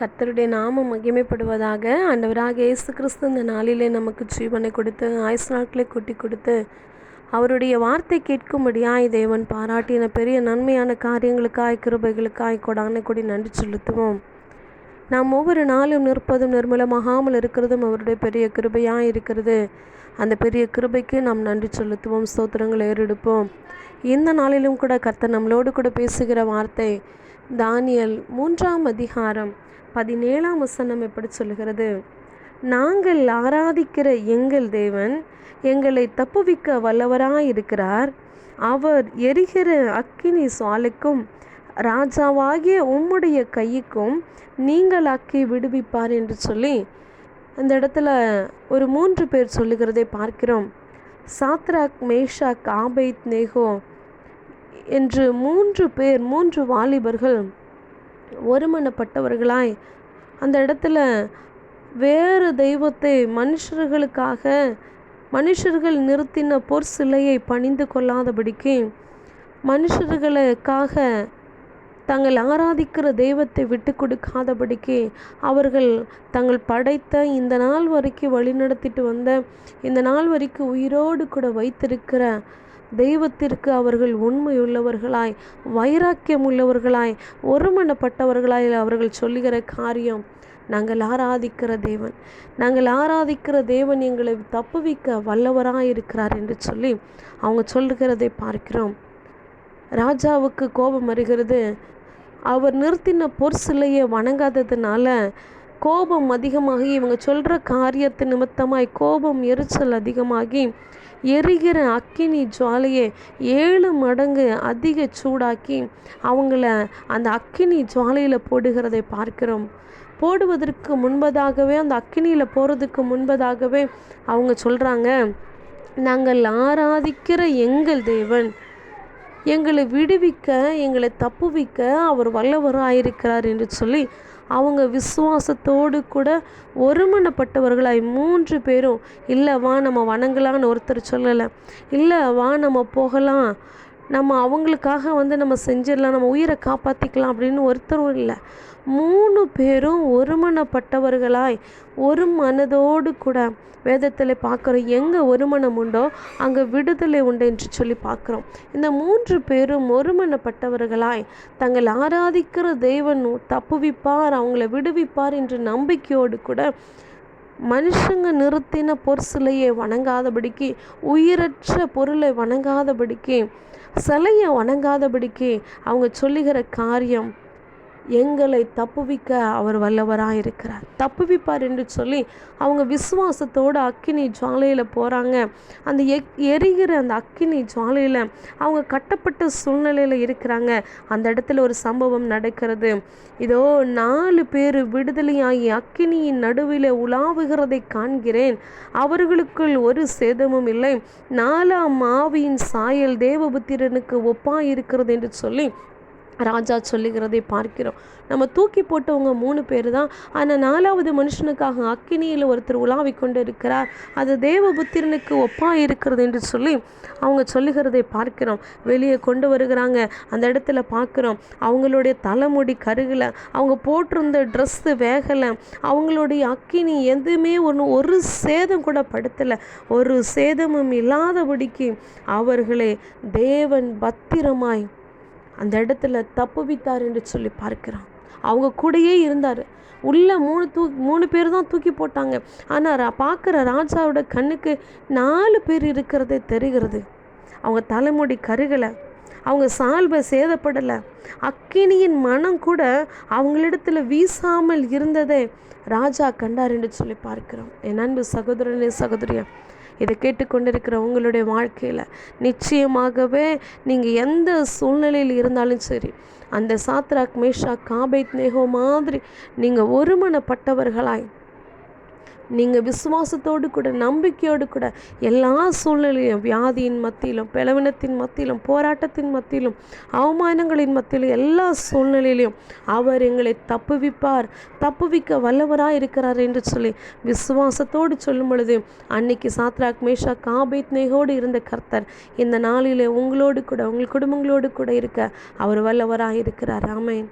கர்த்தருடைய நாமம் மகிமைப்படுவதாக ஆண்டவராக இயேசு கிறிஸ்து இந்த நாளிலே நமக்கு ஜீவனை கொடுத்து ஆயுசு நாட்களை கூட்டி கொடுத்து அவருடைய வார்த்தை கேட்கும்படியாய் தேவன் பாராட்டின பெரிய நன்மையான காரியங்களுக்காய் கிருபைகளுக்காய் கொடான கொடி நன்றி செலுத்துவோம். நாம் ஒவ்வொரு நாளும் நிற்பதும் நிர்மலமாகாமல் இருக்கிறதும் அவருடைய பெரிய கிருபையாக இருக்கிறது. அந்த பெரிய கிருபைக்கு நாம் நன்றி செலுத்துவோம் ஸ்தோத்திரங்களை ஏறெடுப்போம். இந்த நாளிலும் கூட கர்த்தர் நம்மளோடு கூட பேசுகிற வார்த்தை தானியல் மூன்றாம் அதிகாரம். பதினேழாம் வசனம் எப்படி சொல்லுகிறது? நாங்கள் ஆராதிக்கிற எங்கள் தேவன் எங்களை தப்புவிக்க வல்லவராயிருக்கிறார். அவர் எரிகிற அக்கினி சுவாலுக்கும் ராஜாவாகிய உம்முடைய கைக்கும் நீங்கள் அக்கி விடுவிப்பார் என்று சொல்லி அந்த இடத்துல ஒரு மூன்று பேர் சொல்லுகிறதை பார்க்கிறோம். சாத்ராக் மேஷாக் ஆபைத் நேகோ என்று மூன்று பேர் மூன்று வாலிபர்கள் ஒருமனப்பட்டவர்களாய். அந்த இடத்துல வேறு தெய்வத்தை மனுஷர்களுக்காக மனுஷர்கள் நிறுத்தின பொற் சிலையை பணிந்து கொள்ளாதபடிக்கு மனுஷர்களுக்காக தாங்கள் ஆராதிக்கிற தெய்வத்தை விட்டு கொடுக்காதபடிக்கு அவர்கள் தங்கள் படைத்த இந்த நாள் வரைக்கும் வழிநடத்திட்டு வந்த இந்த நாள் வரைக்கும் உயிரோடு கூட வைத்திருக்கிற தெய்வத்திற்கு அவர்கள் உண்மையுள்ளவர்களாய் வைராக்கியம் உள்ளவர்களாய் ஒருமனப்பட்டவர்களாய் அவர்கள் சொல்லுகிற காரியம் நாங்கள் ஆராதிக்கிற தேவன். நாங்கள் ஆராதிக்கிற தேவன் எங்களை தப்புவிக்க வல்லவராக இருக்கிறார் என்று சொல்லி அவங்க சொல்லுகிறதை பார்க்கிறோம். ராஜாவுக்கு கோபம் வருகிறது. அவர் நிறுத்தின பொற்சிலையை வணங்காததுனால கோபம் அதிகமாகி இவங்க சொல்கிற காரியத்து நிமித்தமாய் கோபம் எரிச்சல் அதிகமாகி எரிகிற அக்கினி ஜுவாலையை ஏழு மடங்கு அதிக சூடாக்கி அவங்கள அந்த அக்கினி ஜுவாலையில் போடுகிறதை பார்க்கிறோம். போடுவதற்கு முன்பதாகவே அந்த அக்கினியில் போகிறதுக்கு முன்பதாகவே அவங்க சொல்கிறாங்க நாங்கள் ஆராதிக்கிற எங்கள் தேவன். எங்களை விடுவிக்க எங்களை தப்புவிக்க அவர் வல்லவராயிருக்கிறார் என்று சொல்லி அவங்க விசுவாசத்தோடு கூட ஒருமனப்பட்டவர்களாய் மூன்று பேரும் இல்லை வா நம்ம வணங்கலான்னு ஒருத்தர் சொல்லலை. இல்லை வா நம்ம போகலாம். நம்ம அவங்களுக்காக வந்து நம்ம செஞ்சிடலாம் நம்ம உயிரை காப்பாற்றிக்கலாம் அப்படின்னு ஒருத்தரும் இல்லை. மூணு பேரும் ஒருமனப்பட்டவர்களாய் ஒரு மனதோடு கூட வேதத்தில் பார்க்குறோம். எங்கே ஒரு மனம் உண்டோ அங்கே விடுதலை உண்டு என்று சொல்லி பார்க்குறோம். இந்த மூன்று பேரும் ஒருமனப்பட்டவர்களாய் தங்கள் ஆராதிக்கிற தேவன் தப்புவிப்பார் அவங்கள விடுவிப்பார் என்ற நம்பிக்கையோடு கூட மனுஷங்க நிறுத்தின பொற்சிலையை வணங்காதபடிக்கு உயிரற்ற பொருளை வணங்காதபடிக்கு சிலையை வணங்காதபடிக்கு அவங்க சொல்லுகிற காரியம் எங்களை தப்புவிக்க அவர் வல்லவராக இருக்கிறார். தப்புவிப்பார் என்று சொல்லி அவங்க விசுவாசத்தோடு அக்கினி ஜுவாலையில் போகிறாங்க அந்த எக் எரிகிற அந்த அக்கினி ஜுவாலையில் அவங்க கட்டப்பட்ட சூழ்நிலையில் இருக்கிறாங்க. அந்த இடத்துல ஒரு சம்பவம் நடக்கிறது. இதோ நாலு பேர் விடுதலையாகி அக்கினியின் நடுவில் உலாவுகிறதை காண்கிறேன். அவர்களுக்குள் ஒரு சேதமும் இல்லை. நாலாம் ஆவியின் சாயல் தேவபுத்திரனுக்கு ஒப்பாக இருக்கிறது என்று சொல்லி ராஜா சொல்லுகிறதை பார்க்கிறோம். நம்ம தூக்கி போட்டவங்க மூணு பேர் தான். ஆனால் நாலாவது மனுஷனுக்காக அக்கினியில் ஒருத்தர் உலாவி கொண்டு இருக்கிறார் அது தேவபுத்திரனுக்கு ஒப்பாக இருக்கிறது என்று சொல்லி அவங்க சொல்லுகிறதை பார்க்கிறோம். வெளியே கொண்டு வருகிறாங்க. அந்த இடத்துல பார்க்குறோம். அவங்களுடைய தலைமுடி கருகலை. அவங்க போட்டிருந்த ட்ரெஸ்ஸு வேகலை. அவங்களுடைய அக்கினி எதுவுமே ஒன்று ஒரு சேதம் கூட படுத்தலை. ஒரு சேதமும் இல்லாதபடிக்கு அவர்களே தேவன் பத்திரமாய் அந்த இடத்துல தப்புவித்தார் என்று சொல்லி பார்க்கிறான். அவங்க கூடயே இருந்தார். உள்ள மூணு தூ மூணு பேர் தான் தூக்கி போட்டாங்க. ஆனால் பார்க்குற ராஜாவோட கண்ணுக்கு நாலு பேர் இருக்கிறதே தெரிகிறது. அவங்க தலைமுடி கருகலை. அவங்க சால்வை சேதப்படலை. அக்கினியின் மனம் கூட அவங்களிடத்துல வீசாமல் இருந்ததை ராஜா கண்டார் என்று சொல்லி பார்க்கிறோம் என் அன்பு சகோதரனே சகோதரியா இதை கேட்டுக்கொண்டிருக்கிற உங்களுடைய வாழ்க்கையில் நிச்சயமாகவே நீங்கள் எந்த சூழ்நிலையில் இருந்தாலும் சரி அந்த சாத்ராக் மேஷா காபைத் நேகோ மாதிரி நீங்கள் ஒருமனப்பட்டவர்களாய் நீங்கள் விசுவாசத்தோடு கூட நம்பிக்கையோடு கூட எல்லா சூழ்நிலையும் வியாதியின் மத்தியிலும் பிளவினத்தின் மத்தியிலும் போராட்டத்தின் மத்தியிலும் அவமானங்களின் மத்தியிலும் எல்லா சூழ்நிலையிலும் அவர் எங்களை தப்புவிப்பார் தப்புவிக்க வல்லவராக இருக்கிறார் என்று சொல்லி விசுவாசத்தோடு சொல்லும் பொழுது அன்னைக்கு சாத்ராக் மேஷா காபேத் நேகோடு இருந்த கர்த்தர் இந்த நாளிலே உங்களோடு கூட உங்கள் குடும்பங்களோடு கூட இருக்க அவர் வல்லவராக இருக்கிறார். ராமேன்